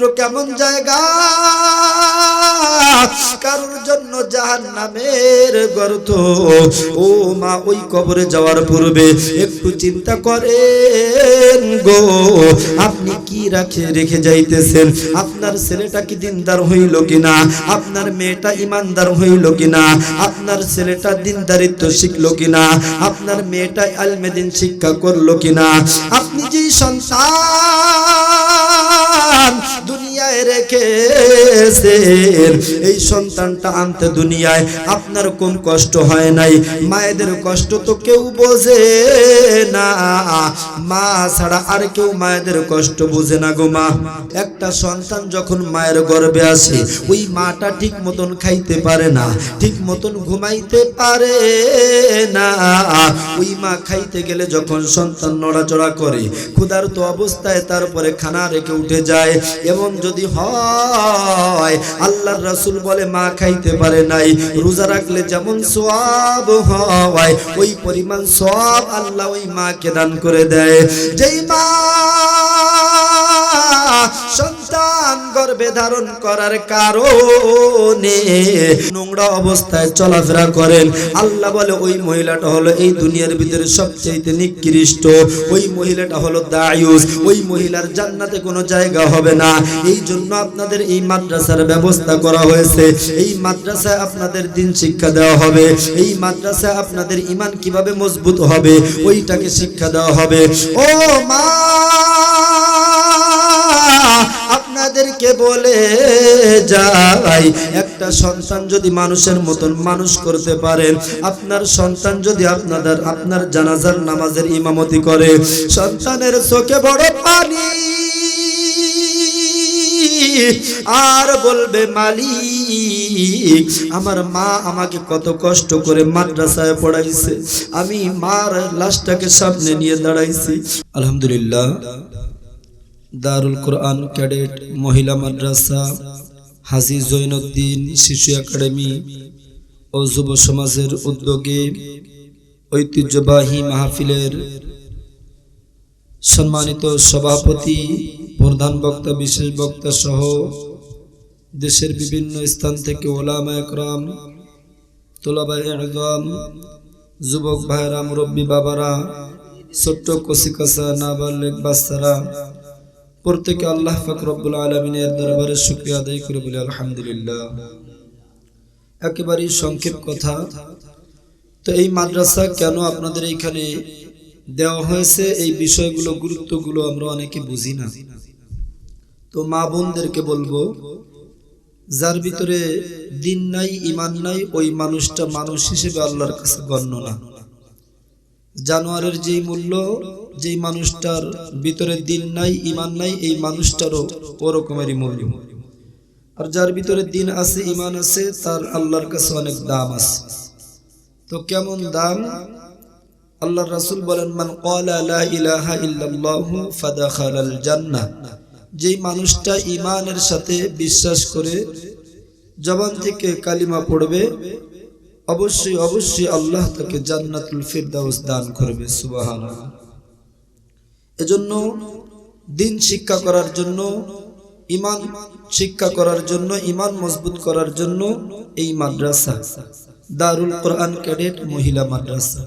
পবিত্র কেমন জায়গা? কারোর জন্য জাহান নামের গর্ত? ও মা, ওই কবরে যাওয়ার পূর্বে একটু চিন্তা করেন গো। আপনি কি রাখে রেখে যাইতেছেন? আপনার ছেলেটা কি দিনদার হইল কিনা? আপনার মেয়েটা ইমানদার হইল কিনা? আপনার ছেলেটা দিনদারিত্ব শিখলো কিনা? আপনার মেয়েটা আলমেদিন শিক্ষা করল কিনা? আপনি যেই সন্তান anos do দুনিয়ায় রেখেছেন। এই সন্তানটা আনতে দুনিয়ায় আপনার কোন কষ্ট হয় নাই? মায়েদের কষ্ট তো কেউ বোঝে না। মা ছাড়া আর কেউ মায়েদের কষ্ট বোঝে না গো মা। একটা সন্তান যখন মায়ের গর্ভে আসে, ওই মাটা ঠিক মতন খাইতে পারে না, ঠিক মতন ঘুমাইতে পারে না। ওই মা খাইতে গেলে যখন সন্তান নড়াচড়া করে, ক্ষুধার্ত অবস্থায় তারপরে খানা রেখে উঠে যায়। এমন যদি হয়, আল্লাহর রাসূল বলে, মা খাইতে পারে নাই। রোজা রাখলে যেমন সওয়াব হয়, ওই পরিমাণ সওয়াব আল্লাহ ওই মাকে দান করে দেয়। যেই মা সন্তান গর্ভে ধারণ করার কারণে নোংরা অবস্থায় চলাফেরা করেন। আল্লাহ বলে, ওই মহিলাটা হলো এই দুনিয়ার ভিতরে সবচেয়ে নিকৃষ্ট। ওই মহিলাটা হলো দায়ুস। ওই মহিলার জান্নাতে কোনো জায়গা হবে না। এই জন্য আপনাদের এই মাদ্রাসার ব্যবস্থা করা হয়েছে। এই মাদ্রাসায় আপনাদের দিন শিক্ষা দেওয়া হবে। এই মাদ্রাসায় আপনাদের ইমান কীভাবে মজবুত হবে, ওইটাকে শিক্ষা দেওয়া হবে। ও মা আপনাদেরকে বলে যাই একটা সন্তান যদি মানুষের মতন মানুষ করতে পারেন আপনার সন্তান যদি আপনাদের, আপনার জানাজার নামাজের ইমামতি করে, সন্তানের চোখে বড় পানি। আর বলবে, মালিক, আমার মা আমাকে কত কষ্ট করে মাদ্রাসায় পড়াইছে। আমি মার লাশটাকে সামনে নিয়ে দাঁড়াইছি। আলহামদুলিল্লাহ। দারুল কোরআন ক্যাডেট, মহিলা মাদ্রাসা, হাজি জৈনুদ্দিন শিশু একাডেমি ও যুব সমাজের উদ্যোগে ঐতিহ্যবাহী মাহফিলের সম্মানিত সভাপতি, প্রধান বক্তা, বিশেষ বক্তা সহ দেশের বিভিন্ন স্থান থেকে ওলামা একরাম, তোলাবাই একদম যুবক ভাইরা মুরব্বী বাবারা, ছোট্ট কচিকাসা নাবালেক বাচ্চারা প্রত্যেকে আল্লাহ ফাকরবুল আলমিনের দরবারে শুক্রিয়া আদায় করে বলি, আলহামদুলিল্লাহ। একেবারেই সংক্ষেপ কথা। তো এই মাদ্রাসা কেন আপনাদের এইখানে দেওয়া হয়েছে? এই বিষয়গুলো, গুরুত্বগুলো আমরা অনেকে বুঝি না। তো মা বোনদেরকে বলব, যার ভিতরে দিন নাই ইমান নাই, ওই মানুষটা মানুষ হিসেবে আল্লাহর কাছে গণ্য না। জানোয়ারের যেই মূল্য, যেই মানুষটার ভিতরে দিন নাই ইমান নাই, এই মানুষটারও ওরকমেরই মূল্য। আর যার ভিতরে দিন আছে ইমান আছে, তার আল্লাহর কাছে অনেক দাম আছে। তো কেমন দাম? আল্লাহ রাসূল বলেন, মান জান্নাহ। যেই মানুষটা ইমানের সাথে বিশ্বাস করে জবান থেকে কালিমা পড়বে অবশ্যই অবশ্যই আল্লাহ তাকে জান্নাতুল ফিরদাউস দান করবে, সুবহানাল্লাহ। এজন্য দিন শিক্ষা করার জন্য ইমান শিক্ষা করার জন্য ইমান মজবুত করার জন্য এই মাদ্রাসা, দারুল কোরআন ক্যাডেট মহিলা মাদ্রাসা।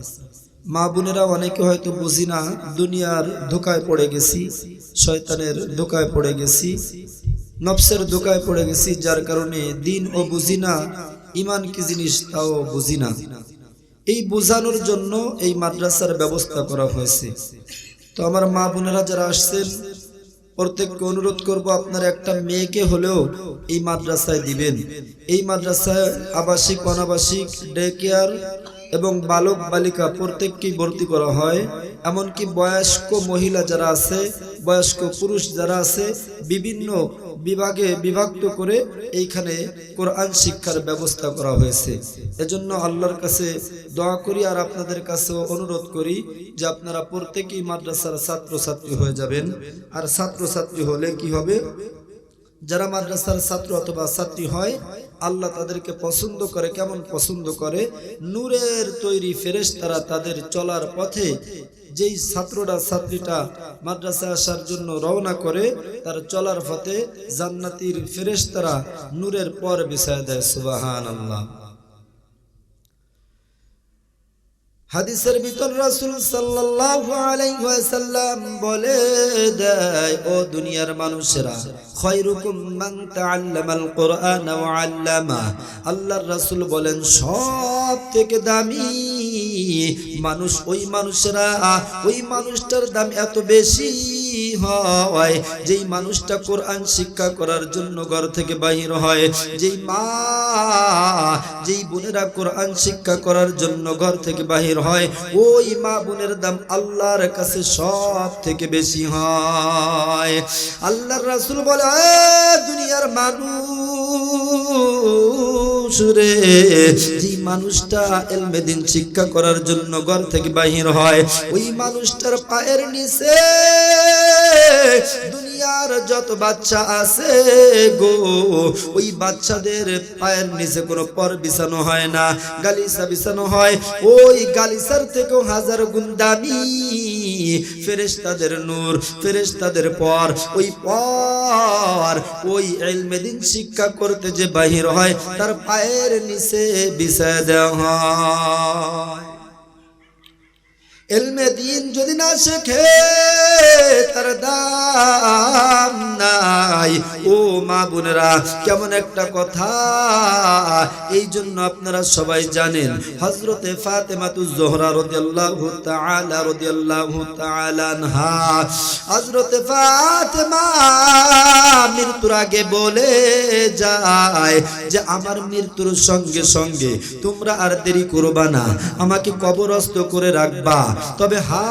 মা বোনেরা অনেকে হয়তো বুঝি না, দুনিয়ার ধোকায় পড়ে গেছি, শয়তানের ধোকায় পড়ে গেছি, নফসের ধোকায় পড়ে গেছি, যার কারণে দিন ও বুঝি না ইমান কি জিনিস তাও বুঝি না। এই বোঝানোর জন্য এই মাদ্রাসার ব্যবস্থা করা হয়েছে। তো আমার মা বোনেরা যারা আসছেন, প্রত্যেককে অনুরোধ করব আপনার একটা মেয়েকে হলেও এই মাদ্রাসায় দিবেন। এই মাদ্রাসায় আবাসিক, অনাবাসিক, ডে কেয়ার এবং বালক বালিকা প্রত্যেককেই ভর্তি করা হয়। এমনকি বয়স্ক মহিলা যারা আছে, বয়স্ক পুরুষ যারা আছে, বিভিন্ন বিভাগে বিভক্ত করে এইখানে কোরআন শিক্ষার ব্যবস্থা করা হয়েছে। এজন্য আল্লাহর কাছে দোয়া করি আর আপনাদের কাছেও অনুরোধ করি যে আপনারা প্রত্যেকেই মাদ্রাসার ছাত্রছাত্রী হয়ে যাবেন। আর ছাত্রছাত্রী হলে কি হবে? যারা মাদ্রাসার ছাত্র অথবা ছাত্রী হয় আল্লাহ তাদেরকে পছন্দ করে, কেমন পছন্দ করে? নূরের তৈরি ফেরেস তারা তাদের চলার পথে যেই ছাত্রটা ছাত্রীটা মাদ্রাসা আসার জন্য রওনা করে, তার চলার পথে জান্নাতির ফেরেস তারা নূরের পর বিষয় দেয় সুবাহান আল্লাহ হাদিসের ভিতর রাসুল সাল্লাম বলে দেয়, ও দুনিয়ার মানুষেরা মান রাসূল বলেন, সব থেকে দামি মানুষ ওই মানুষেরা, ওই মানুষটার দাম এত বেশি। হয়। যেই মানুষটা কোরআন শিক্ষা করার জন্য ঘর থেকে বাহির হয়, যেই মা, যেই বোনেরা কোরআন শিক্ষা করার জন্য ঘর থেকে বাহির হয়, ওই মা বোনের দাম আল্লাহর কাছে সব থেকে বেশি হয়। আল্লাহর রাসূল বলে, "এ দুনিয়ার মানুষ রে যে মানুষটা এলমে দিন শিক্ষা করার জন্য ঘর থেকে বাহির হয়, ওই মানুষটার পায়ের নিচে দুনিয়ার যত বাচ্চা আছে গো, ওই বাচ্চাদের পায়ের নিচে কোনো পর বিছানো হয় না, গালিসা বিছানো হয়। ওই গালিসার থেকেও হাজার গুণ দামি। ফেরেশতাদের নূর, ফেরেশতাদের পর, ওই পর, ওই এলমেদিন শিক্ষা করতে যে বাহির হয়, তার পায়ের নিচে বিছায় দেওয়া হয়। এলমে দিন যদি না শেখে, তার দাম নাই। ও মা বোনেরা, কেমন একটা কথা। এই জন্য আপনারা সবাই জানেন হজরতে ফাতেমাতু জোহরা রাদিয়াল্লাহু তাআলা রাদিয়াল্লাহু তাআলা আনহা। হজরতে ফাতেমা মৃত্যুর আগে বলে যায় যে, আমার মৃত্যুর সঙ্গে সঙ্গে তোমরা আর দেরি করবা না। আমাকে কবরস্থ করে রাখবা। তবে হা,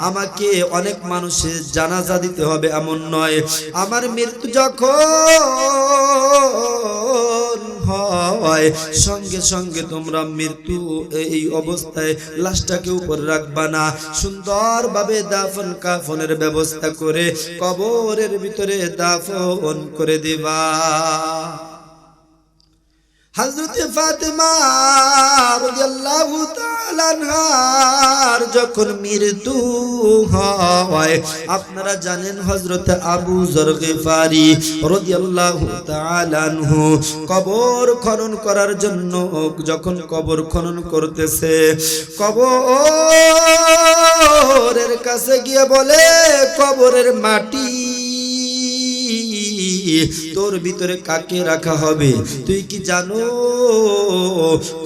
আমাকে অনেক মানুষের জানাজা দিতে হবে এমন নয়। আমার মৃত্যু যখন হয়, সঙ্গে সঙ্গে তোমরা মৃত্যু এই অবস্থায় লাশটাকে উপর রাখবা না। সুন্দরভাবে দাফন কাফনের ব্যবস্থা করে কবরের ভিতরে দাফন করে দিবা। হযরতে ফাতেমা রাদিয়াল্লাহু তাআলা আনহার যখন মৃত্যু হয়, আপনারা জানেন হযরতে আবু যর গিফারি রাদিয়াল্লাহু কবর খনন করার জন্য যখন কবর খনন করতেছে, কবরের কাছে গিয়ে বলে, কবরের মাটি তোর ভিতরে কাকে রাখা হবে? তুই কি জানো?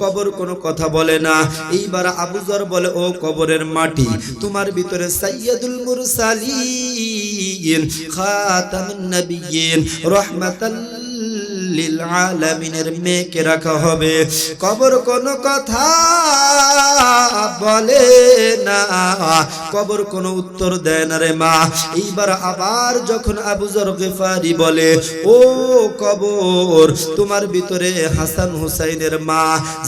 কবর কোনো কথা বলে না। এইবার আবুজর বলে, ও কবরের মাটি, তোমার ভিতরে সাইয়্যিদুল মুরসালিন খাতামুন নবিয়্যিন রাহমাতাল লিল আলামিনের মেয়েকে রাখা হবে। কবর কোনো কথা বলে কবর কোনো উত্তর দেয় না রে মা। এইবার আবার যখন আবু জর গেফারি বলে, ও কবর, তোমার ভিতরে হাসান হুসাইনের মা,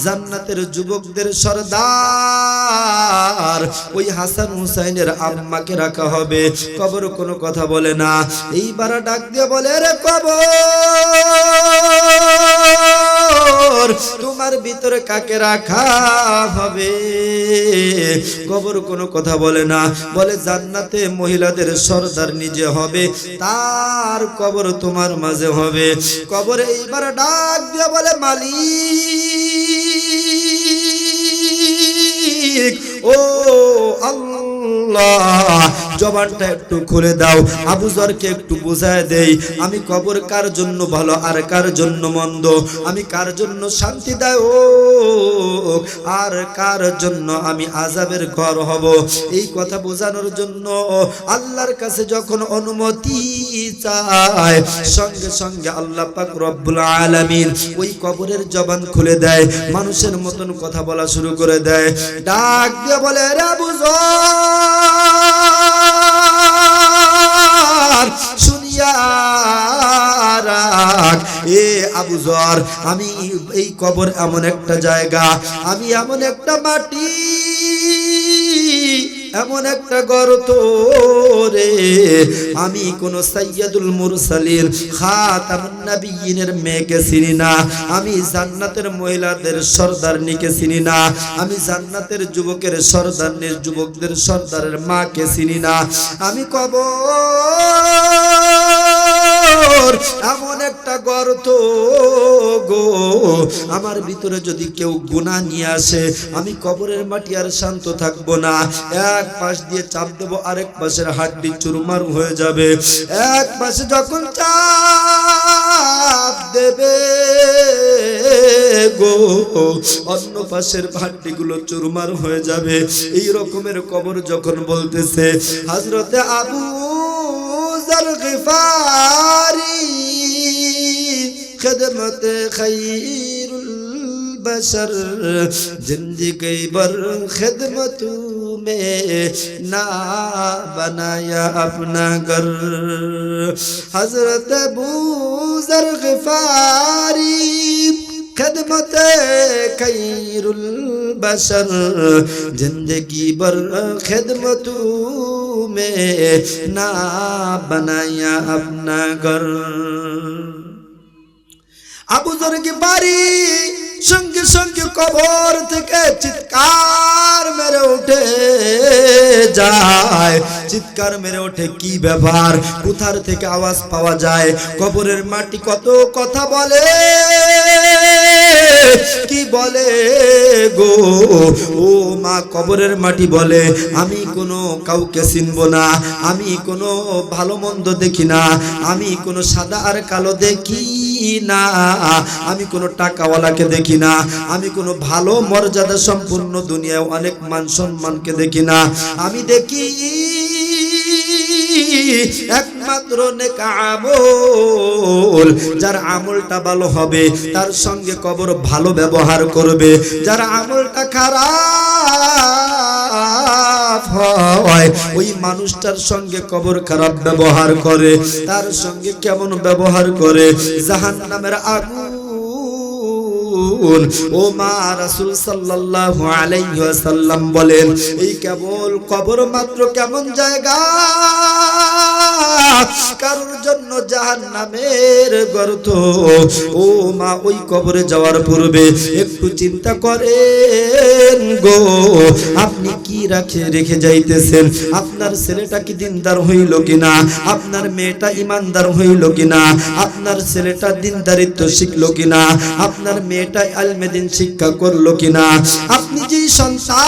জান্নাতের যুবকদের সর্দার, ওই হাসান হুসাইনের আম্মাকে রাখা হবে। কবর কোনো কথা বলে না। এইবার ডাক দিয়ে বলে রে কবর! তোমার ভিতরে কাকে রাখা হবে? কবর কোনো কথা বলে না, বলে জান্নাতে মহিলাদের সর্দার নিজে হবে, তার কবর তোমার মাঝে হবে। কবরে এইবার ডাক দিয়ে বলে, মালিক, ও আল্লাহ জবানটা একটু খুলে দাও। আবু জরকে একটু বুঝায় দেই, আমি কবর কার জন্য ভালো, আর কার জন্য মন্দ? আমি কার জন্য শান্তি দেয় আর কার জন্য আমি আজাবের ঘর হব? এই কথা বোঝানোর জন্য আল্লাহর কাছে যখন অনুমতি চায়, সঙ্গে সঙ্গে আল্লাহ পাক রব্বুল আলামিন ওই কবরের জবান খুলে দেয়, মানুষের মতন কথা বলা শুরু করে দেয়। ডাক দিয়ে বলে, রে আবু রাখ এ আবু জর, আমি এই কবর এমন একটা জায়গা, আমি এমন একটা মাটি, এমন একটা গর্ত রে। আমি কোন সাইয়াদুল মুরসালিন, খাতামুন নবিয়িনের মেয়েকে চিনি না। আমি জান্নাতের মহিলাদের সর্দারনিকে চিনি না। আমি জান্নাতের যুবকের সর্দারনির যুবকদের সর্দারের মাকে চিনি না। আমি কবর একটা গর্ত গো। আমার ভিতরে যদি কেউ গুণা নিয়ে আসে, আমি কবরের মাটি আর শান্ত থাকব না। এক পাশ দিয়ে চাপ দেবো, আরেক পাশের হাড্ডি চুরমার হয়ে যাবে। এক পাশে যখন চাপ দেবে গো, অন্য পাশের হাড্ডিগুলো চুরমার হয়ে যাবে। এই রকমের কবর যখন বলতেছে, হাজরতে আবু غفاری خدمت خیر البشر. زندگی بر خدمتوں میں نا بنایا اپنا گر حضرت بوزر غفاری خدمت خیر البشر زندگی بر خدمتوں میں نہ بنایا اپنا گھر আবু জরকে বাড়ি সঙ্গে সঙ্গে কবর থেকে চিৎকার মেরে ওঠে যায় চিৎকার মেরে ওঠে কি ব্যবহার কোথার থেকে আওয়াজ পাওয়া যায়। কবরের মাটি কত কথা বলে? কি বলে গো? ও মা কবরের মাটি বলে, আমি কোনো কাউকে চিনব না, আমি কোনো ভালো মন্দ দেখি না, আমি কোনো সাদা আর কালো দেখি না, আমি কোনো টাকাওয়ালাকে দেখি না, আমি কোনো ভালো মর্যাদা সম্পূর্ণ দুনিয়ায় অনেক মান সম্মানকে দেখি না, আমি দেখি একমাত্র নেক আমল। যার আমলটা ভালো হবে, তার সঙ্গে কবর ভালো ব্যবহার করবে। যার আমলটা খারাপ হয়, ওই মানুষটার সঙ্গে কবর খারাপ ব্যবহার করে, তার সঙ্গে কেমন ব্যবহার করে? জাহান নামের আগুন ও মা রাসূল সাল্লাল্লাহু আলাইহি ওয়াসাল্লাম বলেন, এই কেবল কবর মাত্র কেমন জায়গা? জন্য জাহান্নামের গর্ত। ও মা, ওই কবরে যাওয়ার পূর্বে একটু চিন্তা করেন গো। আপনি কি রাখে, রেখে যাইতেছেন? আপনার ছেলেটা কি দিনদার হইল কিনা? আপনার মেয়েটা ইমানদার হইল কিনা? আপনার ছেলেটা দিনদারিত্ব শিখলো কিনা? আপনার মেয়েটা আলমেদিন শিক্ষা করল কিনা? আপনি যে সন্তান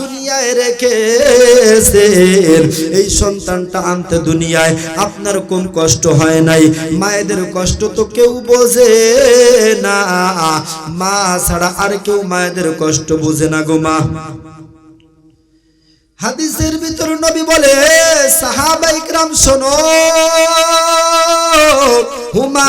দুনিয়ায় রেখেছেন, এই সন্তানটা আনতে দুনিয়ায় আপনার কোন কষ্ট হয় নাই? মায়েদের কষ্ট তো কেউ বোঝে না। মা ছাড়া আর কেউ মায়েদের কষ্ট বোঝে না গো মা। হাদিসের ভিতর নবী বলে সাহাবা ইকরাম শোনো, হুমা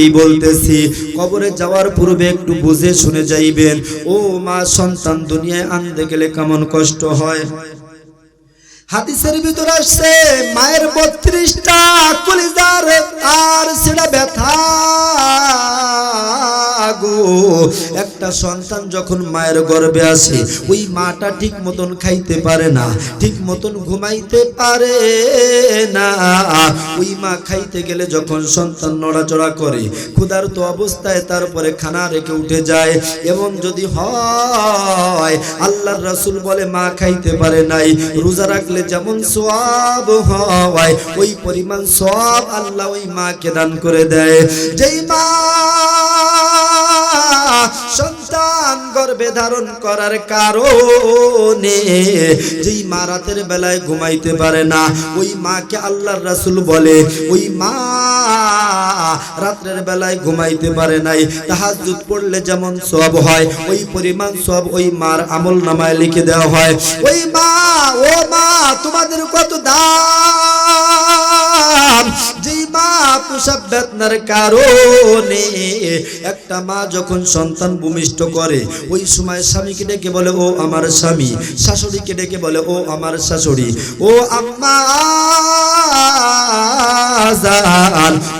পূর্বেই বলতেছি, কবরে যাওয়ার পূর্বে একটু বুঝে শুনে যাইবেন। ও মা, সন্তান দুনিয়ায় আনতে গেলে কেমন কষ্ট হয়? হাদিসের ভিতর আসছে, মায়ের বত্রিশটা কলিজার আর সেটা ব্যথা। গো, একটা সন্তান যখন মায়ের গর্ভে আসে, ওই মাটা ঠিক মতন খাইতে পারে না, ঠিক মতন ঘুমাইতে পারে না। ওই মা খাইতে গেলে যখন সন্তান নড়াচড়া করে, ক্ষুধার্ত অবস্থায় তারপরে খানা রেখে উঠে যায়। এবং যদি হয়, আল্লাহর রাসূল বলে, মা খাইতে পারে নাই, রোজা রাখলে যেমন সওয়াব হয়, ওই পরিমাণ সওয়াব আল্লাহ ওই মাকে দান করে দেয়। যেই মা সন্তান গর্ভে ধারণ করার কারণে যেই মা রাতের বেলায় ঘুমাইতে পারে না, ওই মাকে আল্লাহর রাসূল বলে, ওই মা রাত্রের বেলায় ঘুমাইতে পারে নাই, তাহাজ্জুদ পড়লে যেমন সব হয়, ওই পরিমাণ সব ওই মার আমল নামায় লিখে দেওয়া হয়। ওই মা, ও মা, তোমাদের কত দাম? মা কারণে একটা মা যখন সন্তান ভূমিষ্ঠ করে, ওই সময় স্বামীকে ডেকে বলে, ও আমার স্বামী। শাশুড়িকে ডেকে বলে, ও আমার শাশুড়ি। ও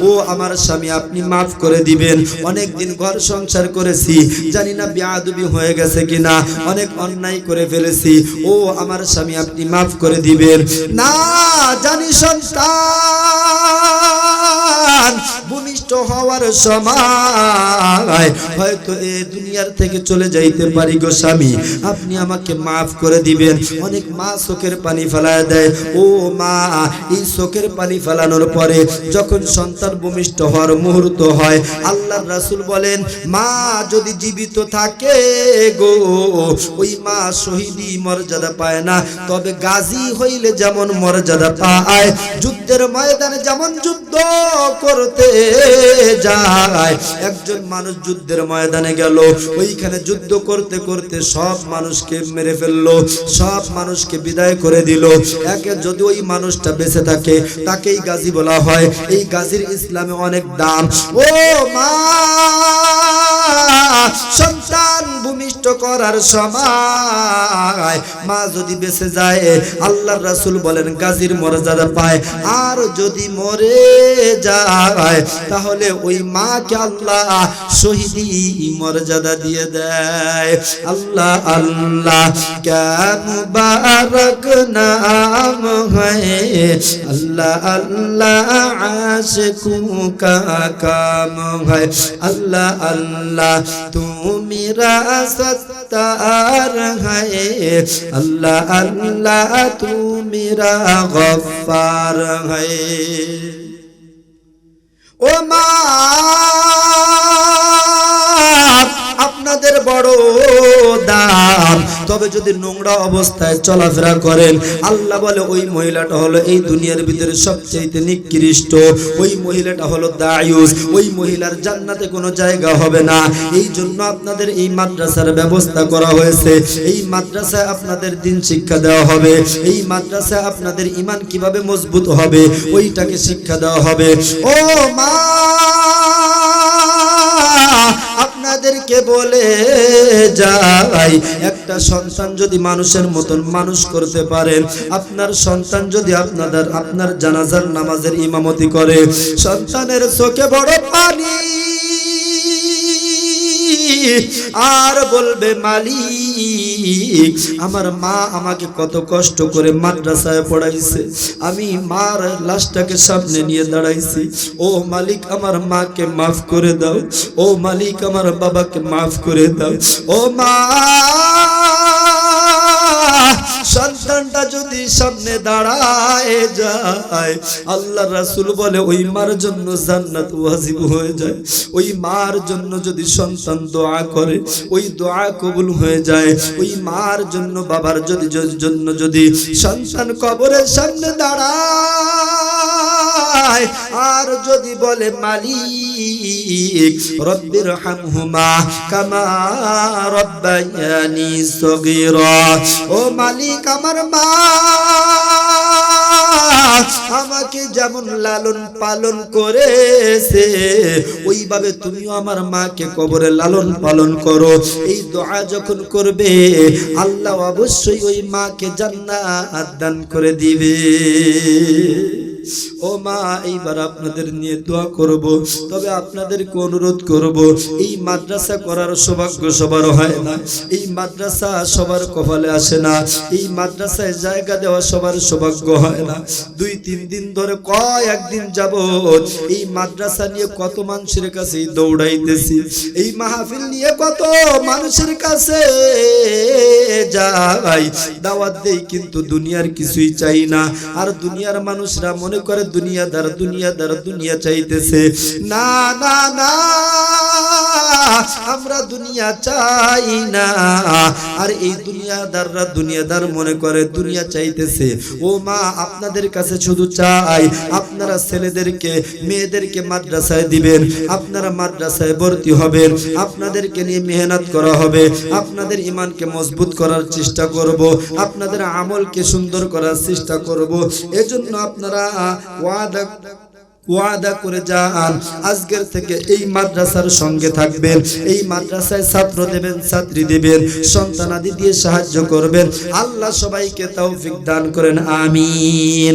ও আমার স্বামী, আপনি মাফ করে দিবেন। অনেক দিন ঘর সংসার করেছি, জানি না বিয়াদবি হয়ে গেছে কিনা, অনেক অন্যায় করে ফেলেছি। ও আমার স্বামী, আপনি মাফ করে দিবেন। না, জানি সন্তান। i'm dance. ভূমিষ্ঠ হওয়ার সময়। হয়তো এ দুনিয়ার থেকে চলে যাইতে পারি গো স্বামী। আপনি আমাকে মাফ করে দিবেন। অনেক মা চোখের পানি ফেলায় দেয়। ও মা, এই চোখের পানি ফেলানোর পরে যখন সন্তান ভূমিষ্ঠ হওয়ার মুহূর্ত হয় আল্লাহ রাসূল বলেন, মা যদি জীবিত থাকে গো, ওই মা শহীদি মর্যাদা পায় না। তবে গাজী হইলে যেমন মর্যাদা পায়, যুদ্ধের ময়দানে যেমন যুদ্ধ করতে যায়। একজন মানুষ যুদ্ধের ময়দানে গেল, ওইখানে যুদ্ধ করতে করতে সব মানুষকে মেরে ফেলল, সব মানুষকে বিদায় করে দিল। একে যদি ওই মানুষটা বেঁচে থাকে, তাকেই গাজী বলা হয়। এই গাজীর ইসলামে অনেক দাম। ও মা! সন্তান ভূমিষ্ঠ করার সময় মা যদি বেঁচে যায়, আল্লাহর রাসূল বলেন, গাজীর মর্যাদা পায়। আর যদি মরে যায়, তাহলে ওই মাকে আল্লাহ শহীদি মর্যাদা দিয়ে দেয়। আল্লাহ আল্লাহ কেন মুবারক নাম হয়। আল্লাহ আল্লাহ আশিকু কা কাম হয়। আল্লাহ আল্লাহ तू मेरा सत्तार है अल्लाह अल्लाह तू मेरा गफ्फार है ও মা আপনাদের বড় দাম তবে যদি নোংরা অবস্থায় চলাফেরা করেন, আল্লাহ বলে ওই মহিলাটা হলো এই দুনিয়ার ভিতরে সবচেয়ে নিকৃষ্ট। ওই মহিলাটা হলো দায়ুস। ওই মহিলার জান্নাতে কোনো জায়গা হবে না। এই জন্য আপনাদের এই মাদ্রাসার ব্যবস্থা করা হয়েছে। এই মাদ্রাসায় আপনাদের দিন শিক্ষা দেওয়া হবে। এই মাদ্রাসায় আপনাদের ইমান কীভাবে মজবুত হবে, ওইটাকে শিক্ষা দেওয়া হবে। ও মা, আপনাদেরকে বলে যাই একটা সন্তান যদি মানুষের মতন মানুষ করতে পারেন আপনার সন্তান যদি আপনাদের, আপনার জানাজার নামাজের ইমামতি করে, সন্তানের চোখে বড় পানি। আর বলবে, মালিক, আমার মা আমাকে কত কষ্ট করে মাদ্রাসায় পড়াইছে। আমি মার লাশটাকে সামনে নিয়ে দাঁড়াইছি। ও মালিক, আমার মাকে মাফ করে দাও। ও মালিক, আমার বাবাকে মাফ করে দাও। ও মা সন্তানটা যদি সামনে দাঁড়ায় যায়, আল্লাহ রাসুল বলে, ওই মার জন্য জান্নাত ওয়াজিব হয়ে যায়। ওই মার জন্য যদি সন্তান দোয়া করে, ওই দোয়া কবুল হয়ে যায়। ওই মার জন্য, বাবার যদি জন্য যদি সন্তান কবরের সামনে দাঁড়ায় আর যদি বলে মালিক, রব্বির হামহুমা কামা রব্বায়ানি সগীরা ও মালিক আমার মা, আমাকে যেমন লালন পালন করেছে, ওইভাবে তুমিও আমার মাকে কবরে লালন পালন করো। এই দোয়া যখন করবে, আল্লাহ অবশ্যই ওই মাকে জান্নাত দান করে দিবে। ও মা, এইবার আপনাদের নিয়ে দোয়া করব, তবে আপনাদেরকে অনুরোধ করব, এই মাদ্রাসা করার সৌভাগ্য সবার হয় না, এই মাদ্রাসা সবার কপালে আসে না, এই মাদ্রাসায় জায়গা দেওয়া সবার সৌভাগ্য হয় না, দুই, তিন দিন ধরে যাব এই মাদ্রাসা নিয়ে কত মানুষের কাছে দৌড়াইতেছি, এই মাহফিল নিয়ে কত মানুষের কাছে যাই, দাওয়াত দেই, কিন্তু দুনিয়ার কিছুই চাই না, আর দুনিয়ার মানুষরা মনে করে দুনিয়াদার দুনিয়াদার দুনিয়া চাইতেছে। না না না। আমরা দুনিয়া চাই না। আর এই দুনিয়াদাররা দুনিয়াদার মনে করে দুনিয়া চাইতেছে। ও মা, আপনাদের কাছে শুধু চাই, আপনারা ছেলেদেরকে, মেয়েদেরকে মাদ্রাসায় দিবেন, আপনারা মাদ্রাসায় ভর্তি হবেন, আপনাদেরকে নিয়ে মেহনত করা হবে, আপনাদের ইমানকে মজবুত করার চেষ্টা করব, আপনাদের আমলকে সুন্দর করার চেষ্টা করব। এজন্য আপনারা ওয়াদা ওয়াদা করে যান। আজকের থেকে এই মাদ্রাসার সঙ্গে থাকবেন, এই মাদ্রাসায় ছাত্র দেবেন, ছাত্রী দেবেন, সন্তানাদি দিয়ে সাহায্য করবেন। আল্লাহ সবাইকে তৌফিক দান করেন, আমিন।